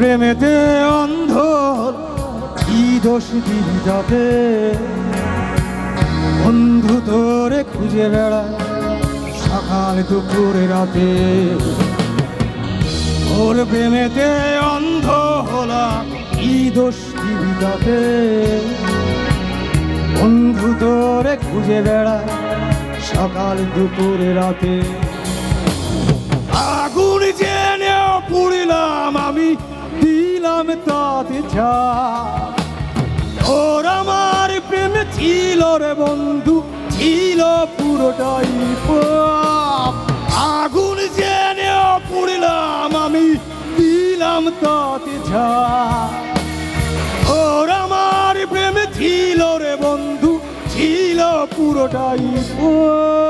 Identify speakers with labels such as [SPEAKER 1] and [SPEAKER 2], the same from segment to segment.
[SPEAKER 1] প্রেমেতে অন্ধ কি দোষ দিবি যাবে? বন্ধু তোরে খুঁজে বেড়ায় সকাল, দুপুরে, রাতে। ওর প্রেমেতে অন্ধ হলাম কি দোষ দিবি যাবে? বন্ধু তোরে খুঁজে বেড়ায় সকাল, দুপুরে, রাতে। আগুন জেনে পুড়িলাম আমি দিলাম তাতে যা ওর আমার প্রেম ছিল রে বন্ধু, ছিল পুরোটাই। আগুন জেনে পুড়িলাম আমি, দিলাম তাতে যা ওর আমার প্রেম ছিল রে বন্ধু, ছিল পুরোটাই পাপ।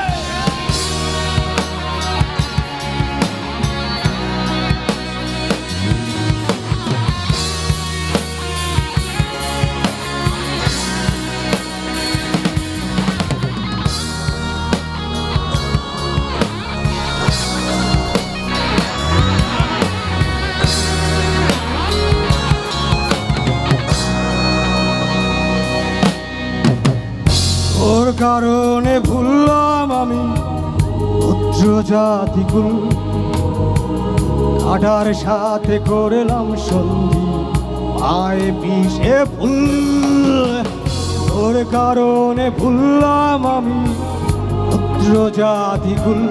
[SPEAKER 1] কারণে ভুললাম আমি পুত্র জাতিকুল। কাটার সাথে করলাম সন্ধি আয় পিসে ফুল। ওর কারণে ভুললাম আমি পুত্র জাতিকুল।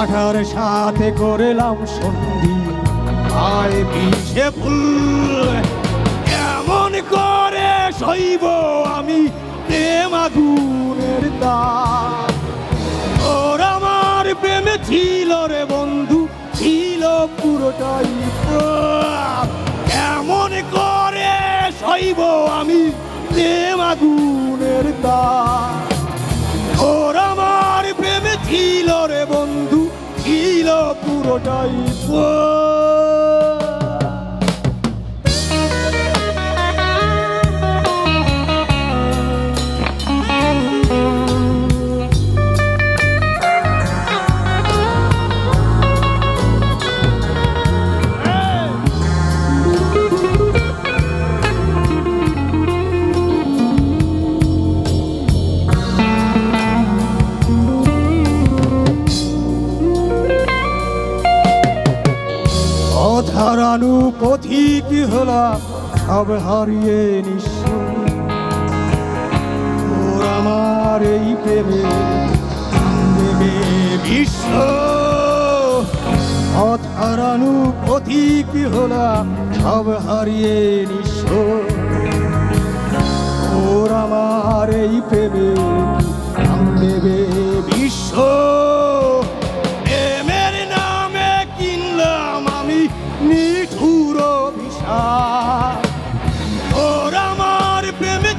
[SPEAKER 1] আঠার সাথে করলাম সন্ধি আয় পিছে ফুল। এমন করে সইব আমি আগুনের তাপ ওর আমার প্রেমে ছিল রে বন্ধু, ছিল পুরোটাই এমন করে সইব আমি প্রেম আগুনের তাপ ওর আমার প্রেমে ছিল রে বন্ধু, ছিল পুরোটাই অধারানু পথিক হলাম সব হারিয়ে নিঃস্ব আমার এই প্রেমে দেবে বিশ্ব অধারানু পথিক হলাম সব হারিয়ে নিঃস্ব আমার এই প্রেমে দেবে বিশ্ব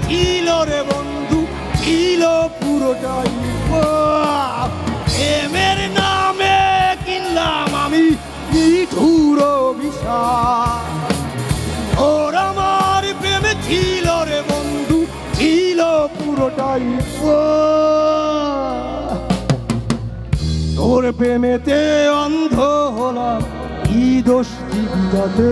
[SPEAKER 1] ছিল রে বন্ধু ছিল পুরোটাই। প্রেমের নামে কিনলাম আমি নিঠুর বিষাদ ওর আমার প্রেমে ছিল রে বন্ধু, ছিল পুরোটাই। তোর প্রেমেতে অন্ধ হলাম, কি দোষ দিবি যাতে